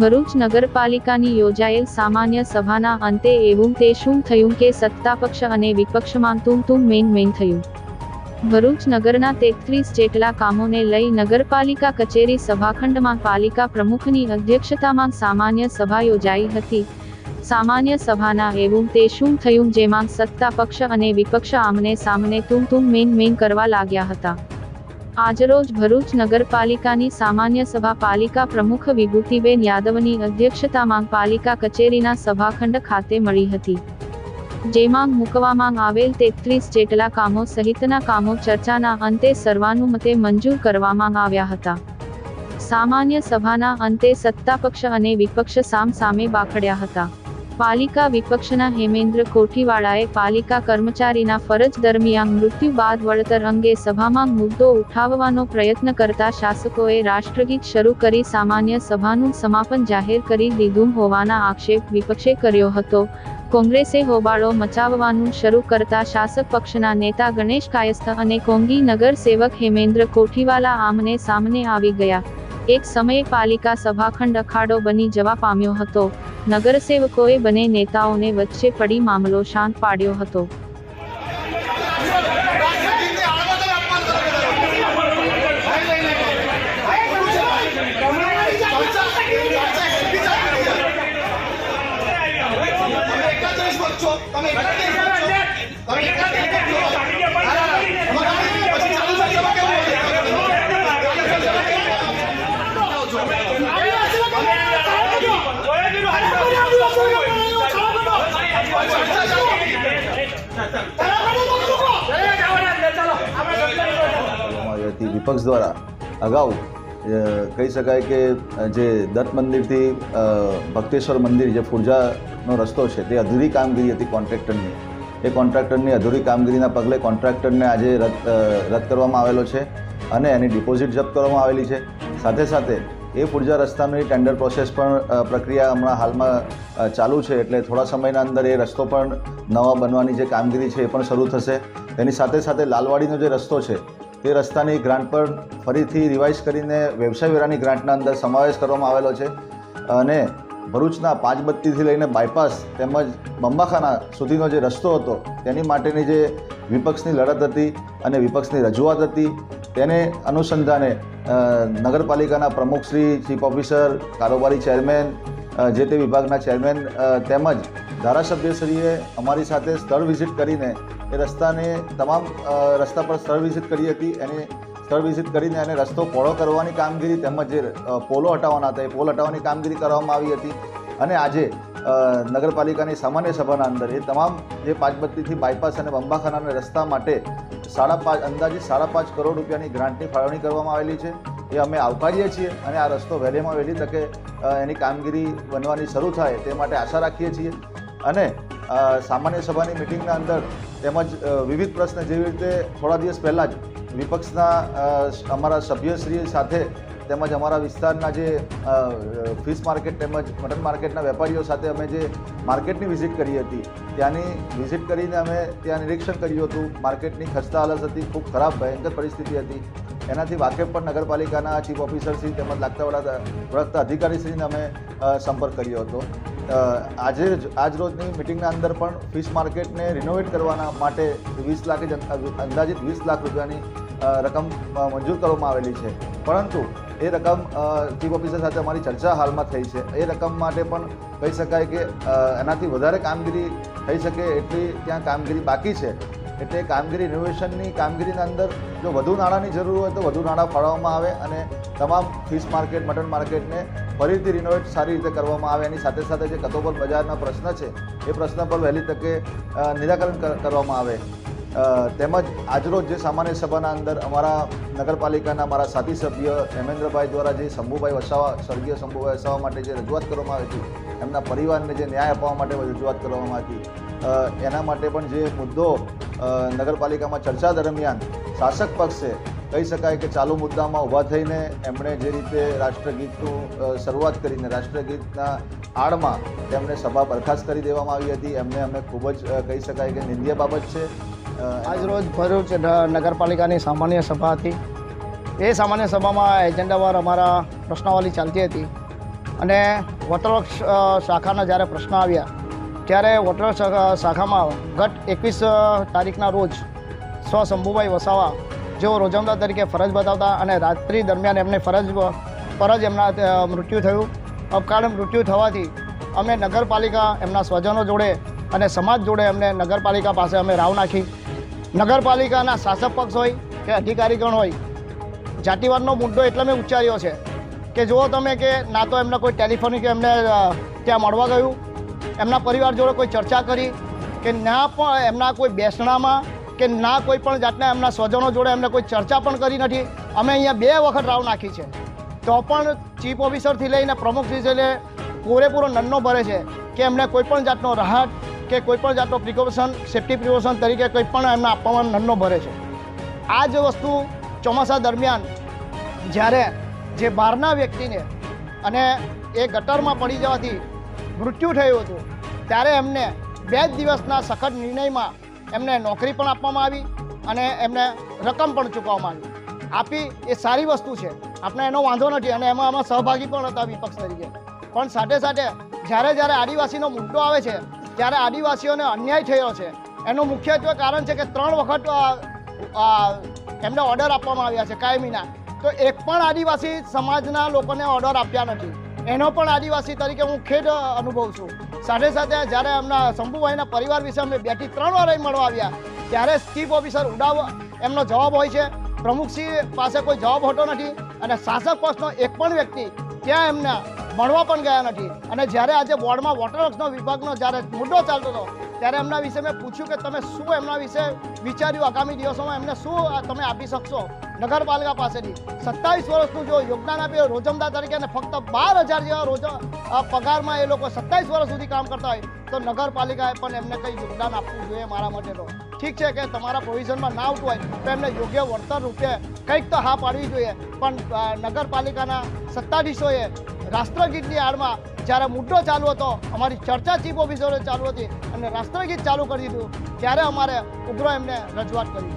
ભરૂચ નગરપાલિકાની યોજાયેલ સામાન્ય સભાના અંતે એવું તે શું થયું કે સત્તાપક્ષ અને વિપક્ષમાં તું તું મેન મેન થયું? ભરૂચ નગરના તેત્રીસ જેટલા કામોને લઈ નગરપાલિકા કચેરી સભાખંડમાં પાલિકા પ્રમુખની અધ્યક્ષતામાં સામાન્ય સભા યોજાઈ હતી. સામાન્ય સભાના એવું તે શું થયું જેમાં સત્તા પક્ષ અને વિપક્ષ આમને સામને તું તું મેન મેન કરવા લાગ્યા હતા. આજરોજ ભરૂચ નગરપાલિકાની સામાન્ય સભા પાલિકા પ્રમુખ વિભૂતિબેન યાદવની અધ્યક્ષતામાં પાલિકા કચેરીના સભાખંડ ખાતે મળી હતી. જેમાં મૂકવામાં આવેલ તેત્રીસ જેટલા કામો સહિતના કામો ચર્ચાના અંતે સર્વાનુમતે મંજૂર કરવામાં આવ્યા હતા. સામાન્ય સભાના અંતે સત્તાપક્ષ અને વિપક્ષ સામ સામે બાખડ્યા હતા. પાલિકા વિપક્ષના હેમેન્દ્ર કોઠીવાળાએ પાલિકા કર્મચારીના ફરજ દરમિયાન મૃત્યુ બાદ વળતર અંગે સભામાં મુદ્દો ઉઠાવવાનો પ્રયત્ન કરતા શાસકોએ રાષ્ટ્રગીત શરૂ કરી સામાન્ય સભાનું સમાપન જાહેર કરી દીધું હોવાના આક્ષેપ વિપક્ષે કર્યો હતો. કોંગ્રેસે હોબાળો મચાવવાનું શરૂ કરતા શાસક પક્ષના નેતા ગણેશ કાયસ્થ અને કોંગી નગર સેવક હેમેન્દ્ર કોઠીવાલા આમને સામને આવી ગયા. એક સમયે પાલિકા સભાખંડ અખાડો બની જવા પામ્યો હતો. નગરસેવકોએ બંને નેતાઓને વચ્ચે પડી મામલો શાંત પાડ્યો હતો. વિપક્ષ દ્વારા અગાઉ કહી શકાય કે જે દત્ત મંદિરથી ભક્તેશ્વર મંદિર જે ફુરજાનો રસ્તો છે, તે અધૂરી કામગીરી હતી કોન્ટ્રાક્ટરની. એ કોન્ટ્રાક્ટરની અધૂરી કામગીરીના પગલે કોન્ટ્રાક્ટરને આજે રદ રદ કરવામાં આવેલો છે અને એની ડિપોઝિટ જપ્ત કરવામાં આવેલી છે. સાથે સાથે એ ફુરજા રસ્તાની ટેન્ડર પ્રોસેસ પણ પ્રક્રિયા હમણાં હાલમાં ચાલુ છે, એટલે થોડા સમયના અંદર એ રસ્તો પણ નવા બનવાની જે કામગીરી છે એ પણ શરૂ થશે. એની સાથે સાથે લાલવાડીનો જે રસ્તો છે તે રસ્તાની ગ્રાન્ટ પર ફરીથી રિવાઇઝ કરીને વ્યવસાય વેરાની ગ્રાન્ટના અંદર સમાવેશ કરવામાં આવેલો છે અને ભરૂચના પાંચબત્તીથી લઈને બાયપાસ તેમજ બંબાખાના સુધીનો જે રસ્તો હતો, તેની માટેની જે વિપક્ષની લડત હતી અને વિપક્ષની રજૂઆત હતી, તેને અનુસંધાને નગરપાલિકાના નગરપાલિકાના પ્રમુખશ્રી ચીફ ઓફિસર, કારોબારી ચેરમેન જે તે વિભાગના ચેરમેન તેમજ ધારાસભ્યશ્રીએ અમારી સાથે સ્થળ વિઝિટ કરીને એ રસ્તાને તમામ રસ્તા પર સ્થળ વિઝિટ કરી હતી. એને સ્થળ વિઝિટ કરીને એને રસ્તો પહોળો કરવાની કામગીરી તેમજ જે પોલો હટાવવાના હતા, એ પોલ હટાવવાની કામગીરી કરવામાં આવી હતી. અને આજે નગરપાલિકાની સામાન્ય સભાના અંદર એ તમામ જે પાંચબત્તીથી બાયપાસ અને બંબાખાનાના રસ્તા માટે સાડા પાંચ અંદાજે સાડા પાંચ કરોડ રૂપિયાની ગ્રાન્ટની ફાળવણી કરવામાં આવેલી છે. એ અમે આવકારીએ છીએ અને આ રસ્તો વહેલીમાં વહેલી તકે એની કામગીરી બનવાની શરૂ થાય તે માટે આશા રાખીએ છીએ. અને સામાન્ય સભાની મિટિંગના અંદર તેમજ વિવિધ પ્રશ્ન જેવી રીતે થોડા દિવસ પહેલાં જ વિપક્ષના અમારા સભ્યશ્રી સાથે તેમજ અમારા વિસ્તારના જે ફિશ માર્કેટ તેમજ મટન માર્કેટના વેપારીઓ સાથે અમે જે માર્કેટની વિઝિટ કરી હતી, ત્યાંની વિઝિટ કરીને અમે ત્યાં નિરીક્ષણ કર્યું હતું. માર્કેટની ખસ્તા હાલત હતી, ખૂબ ખરાબ, ભયંકર પરિસ્થિતિ હતી. એનાથી વાકેફ પણ નગરપાલિકાના ચીફ ઓફિસરશ્રી તેમજ લાગતા વડા વળગતા અધિકારીશ્રીને અમે સંપર્ક કર્યો હતો. આજે આજ રોજની મિટિંગના અંદર પણ ફિશ માર્કેટને રિનોવેટ કરવાના માટે વીસ લાખ અંદાજિત વીસ લાખ રૂપિયાની રકમ મંજૂર કરવામાં આવેલી છે. પરંતુ એ રકમ ચીફ ઓફિસર સાથે અમારી ચર્ચા હાલમાં થઈ છે. એ રકમ માટે પણ કહી શકાય કે એનાથી વધારે કામગીરી થઈ શકે એટલી ત્યાં કામગીરી બાકી છે. એટલે કામગીરી રિનોવેશનની કામગીરીના અંદર જો વધુ નાણાંની જરૂર હોય તો વધુ નાણાં ફાળવવામાં આવે અને તમામ ફિશ માર્કેટ, મટન માર્કેટને ફરીથી રિનોવેટ સારી રીતે કરવામાં આવે. એની સાથે સાથે જે કતોબલ બજારના પ્રશ્ન છે, એ પ્રશ્ન પર વહેલી તકે નિરાકરણ કરવામાં આવે. તેમજ આજરોજ જે સામાન્ય સભાના અંદર અમારા નગરપાલિકાના મારા સાથી સભ્ય હેમેન્દ્રભાઈ દ્વારા જે શંભુભાઈ વસાવા, સ્વર્ગીય શંભુભાઈ વસાવા માટે જે રજૂઆત કરવામાં આવી હતી, એમના પરિવારને જે ન્યાય અપાવવા માટે રજૂઆત કરવામાં હતી. એના માટે પણ જે મુદ્દો નગરપાલિકામાં ચર્ચા દરમિયાન શાસક પક્ષે કહી શકાય કે ચાલુ મુદ્દામાં ઊભા થઈને એમણે જે રીતે રાષ્ટ્રગીતનું શરૂઆત કરીને રાષ્ટ્રગીતના આડમાં તેમણે સભા બરખાસ્ત કરી દેવામાં આવી હતી. એમને અમે ખૂબ જ કહી શકાય કે નિંદ્ય બાબત છે. આજરોજ ભરૂચ નગરપાલિકાની સામાન્ય સભા હતી. એ સામાન્ય સભામાં એજન્ડાવાર અમારા પ્રશ્નાવલી ચાલતી હતી અને વોટરવર્ક્સ શાખાના જ્યારે પ્રશ્ન આવ્યા, ત્યારે વોટરવર્ક શાખામાં ગત એકવીસ તારીખના રોજ સ્વ શંભુભાઈ વસાવા જેઓ રોજમદાર તરીકે ફરજ બતાવતા અને રાત્રિ દરમિયાન એમને ફરજ પર જ એમના મૃત્યુ થયું. અપકાળ મૃત્યુ થવાથી અમે નગરપાલિકા એમના સ્વજનો જોડે અને સમાજ જોડે એમને નગરપાલિકા પાસે અમે રાવ નાખી. નગરપાલિકાના શાસક પક્ષ હોય કે અધિકારીગણ હોય, જાતિવાદનો મુદ્દો એટલે મેં ઉચ્ચાર્યો છે કે જુઓ તમે કે ના તો એમને કોઈ ટેલિફોનિક એમને ત્યાં મળવા ગયું. એમના પરિવાર જોડે કોઈ ચર્ચા કરી કે ના પણ એમના કોઈ બેસણામાં કે ના કોઈ પણ જાતના એમના સ્વજનો જોડે એમને કોઈ ચર્ચા પણ કરી નથી. અમે અહીંયા બે વખત રાવ નાખી છે. તો પણ ચીફ ઓફિસરથી લઈને પ્રમુખથી લઈને પૂરેપૂરો નન્નો ભરે છે કે એમને કોઈ પણ જાતનો રાહત કે કોઈ પણ જાતનો પ્રિકોશન સેફ્ટી પ્રિકોશન તરીકે કોઈ પણ એમને આપવામાં નન્નો ભરે છે. આ જ વસ્તુ ચોમાસા દરમિયાન જ્યારે જે બહારના વ્યક્તિને અને એ ગટરમાં પડી જવાથી મૃત્યુ થયું હતું, ત્યારે એમને બે જ દિવસના સખત નિર્ણયમાં એમને નોકરી પણ આપવામાં આવી અને એમને રકમ પણ ચૂકવવામાં આવી. આપી એ સારી વસ્તુ છે. આપણે એનો વાંધો નથી અને એમાં આમાં સહભાગી પણ હતા વિપક્ષ તરીકે. પણ સાથે સાથે જ્યારે જ્યારે આદિવાસીનો મુદ્દો આવે છે, ત્યારે આદિવાસીઓને અન્યાય થયો છે. એનું મુખ્યત્વે કારણ છે કે ત્રણ વખત એમને ઓર્ડર આપવામાં આવ્યા છે કાયમીના. તો એક પણ આદિવાસી સમાજના લોકોને ઓર્ડર આપ્યા નથી. એનો પણ આદિવાસી તરીકે હું ખેદ અનુભવું છું. સાથે સાથે જ્યારે એમના શંભુભાઈના પરિવાર વિશે અમે બેથી ત્રણ વાર મળવા આવ્યા, ત્યારે ચીફ ઓફિસર ઉડાવ એમનો જવાબ હોય છે. પ્રમુખશ્રી પાસે કોઈ જવાબ હોતો નથી અને શાસક પક્ષનો એક પણ વ્યક્તિ ત્યાં એમને મળવા પણ ગયા નથી. અને જ્યારે આજે બોર્ડમાં વોટરવર્ક્સનો વિભાગનો જ્યારે મુદ્દો ચાલતો હતો ત્યારે એમના વિશે મેં પૂછ્યું કે તમે શું એમના વિશે વિચાર્યું આગામી દિવસોમાં? એમને શું તમે આપી શકશો? નગરપાલિકા પાસેથી. સત્તાવીસ વર્ષનું જો યોગદાન આપ્યું રોજમદાર તરીકે અને ફક્ત બાર હજાર જેવા રોજ પગારમાં એ લોકો સત્તાવીસ વર્ષ સુધી કામ કરતા હોય, તો નગરપાલિકાએ પણ એમને કંઈ યોગદાન આપવું જોઈએ મારા માટે તો. ઠીક છે કે તમારા પ્રોવિઝનમાં ના આવતું હોય, તો એમને યોગ્ય વળતર રૂપે કંઈક તો હા પાડવી જોઈએ. પણ નગરપાલિકાના સત્તાધીશોએ રાષ્ટ્રગીતની આડમાં જ્યારે મુદ્દો ચાલુ હતો, અમારી ચર્ચા ચીફ ઓફિસરો ચાલુ હતી અને રાષ્ટ્રગીત ચાલુ કરી દીધું, ત્યારે અમારે ઉગ્ર એમને રજૂઆત કરી.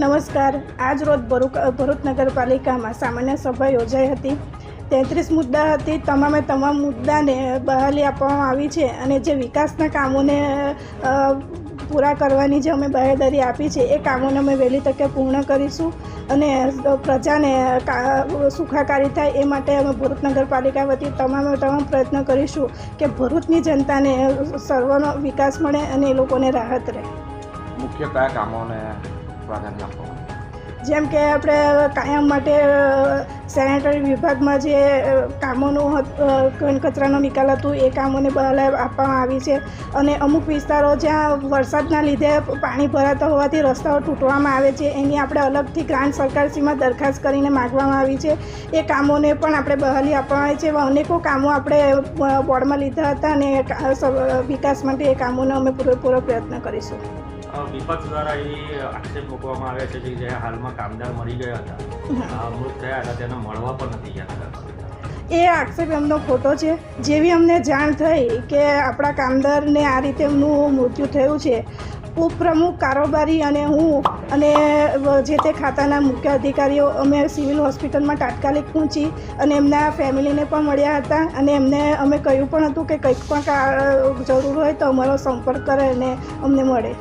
નમસ્કાર. આજ રોજ ભરૂચ ભરૂચ નગરપાલિકામાં સામાન્ય સભા યોજાઈ હતી. તેત્રીસ મુદ્દા હતી. તમામે તમામ મુદ્દાને બહાલી આપવામાં આવી છે અને જે વિકાસના કામોને પૂરા કરવાની જે અમે બાહેધરી આપી છે, એ કામોને અમે વહેલી તકે પૂર્ણ કરીશું અને પ્રજાને સુખાકારી થાય એ માટે અમે ભરૂચ નગરપાલિકા વતી તમામે, તમામ પ્રયત્ન કરીશું કે ભરૂચની જનતાને સર્વનો વિકાસ મળે અને એ લોકોને રાહત રહે. મુખ્ય કયા કામોને પ્રાધાન્ય આપવામાં જેમ કે આપણે કાયમ માટે સેનેટરી વિભાગમાં જે કામોનું કચરાનો નિકાલ હતું, એ કામોને બહાલ આપવામાં આવી છે. અને અમુક વિસ્તારો જ્યાં વરસાદના લીધે પાણી ભરાતા હોવાથી રસ્તાઓ તૂટવામાં આવે છે, એની આપણે અલગથી ગ્રાન્ટ સરકારશ્રીમાં દરખાસ્ત કરીને માગવામાં આવી છે. એ કામોને પણ આપણે બહાલી આપવામાં આવી છે. એવા અનેકો કામો આપણે બોર્ડમાં લીધા હતા અને વિકાસ માટે એ કામોનો અમે પૂરેપૂરો પ્રયત્ન કરીશું. વિપક્ષ દ્વારા એ આક્ષેપ મૂકવામાં આવ્યા છે કે જે હાલમાં કામદાર મરી ગયા હતા મૃત થયા હતા, તેને મળવા પણ નથી ગયા હતા. એ આક્ષેપ એમનો ખોટો છે. જેવી અમને જાણ થઈ કે આપણા કામદારને આ રીતે એમનું મૃત્યુ થયું છે, ઉપપ્રમુખ કારોબારી અને હું અને જે તે ખાતાના મુખ્ય અધિકારીઓ અમે સિવિલ હોસ્પિટલમાં તાત્કાલિક પહોંચી અને એમના ફેમિલીને પણ મળ્યા હતા અને એમને અમે કહ્યું પણ હતું કે કંઈક પણ જરૂર હોય તો અમારો સંપર્ક કરે અને અમને મળે.